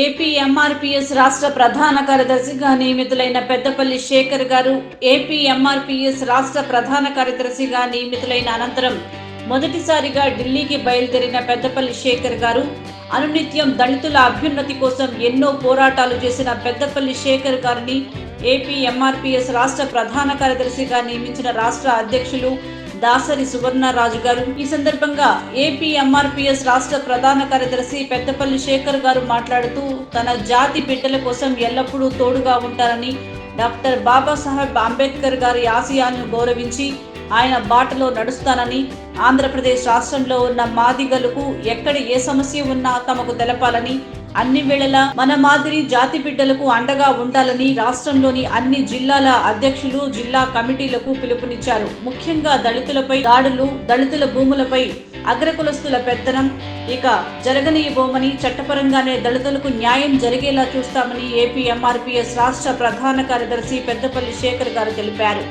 AP MRPS రాష్ట్ర ప్రధాన కార్యదర్శిగా నియమితులైన పెద్దపల్లి శేఖర్ గారు ఏపీ ఎంఆర్పిఎస్ రాష్ట్ర ప్రధాన కార్యదర్శిగా నియమితులైన అనంతరం మొదటిసారిగా ఢిల్లీకి బయలుదేరిన పెద్దపల్లి శేఖర్ గారు అనునిత్యం దళితుల అభ్యున్నతి కోసం ఎన్నో పోరాటాలు చేసిన పెద్దపల్లి శేఖర్ గారిని ఏపీ ఎంఆర్పిఎస్ రాష్ట్ర ప్రధాన కార్యదర్శిగా నియమించిన రాష్ట్ర అధ్యక్షులు దాసరి సువర్ణరాజు గారు. ఈ సందర్భంగా ఏపీ ఎంఆర్పిఎస్ రాష్ట్ర ప్రధాన కార్యదర్శి పెద్దపల్లి శేఖర్ గారు మాట్లాడుతూ తన జాతి బిడ్డల కోసం ఎల్లప్పుడూ తోడుగా ఉంటారని డాక్టర్ బాబాసాహెబ్ అంబేద్కర్ గారి ఆశయాలను గౌరవించి ఆయన బాటలో నడుస్తానని ఆంధ్రప్రదేశ్ రాష్ట్రంలో ఉన్న మాదిగలకు ఎక్కడ ఏ సమస్య ఉన్నా తమకు తెలపాలని అన్ని వేళలా మన మాదిరి జాతి బిడ్డలకు అండగా ఉండాలని రాష్ట్రంలోని అన్ని జిల్లాల అధ్యక్షులు జిల్లా కమిటీలకు పిలుపునిచ్చారు. ముఖ్యంగా దళితులపై దాడులు దళితుల భూములపై అగ్రకులస్తుల పెత్తనం. ఇక జరగనీయబోమని చట్టపరంగానే దళితులకు న్యాయం జరిగేలా చూస్తామని ఏపీ ఎంఆర్పీఎస్ రాష్ట్ర ప్రధాన కార్యదర్శి పెద్దపల్లి శేఖర్ గారు తెలిపారు.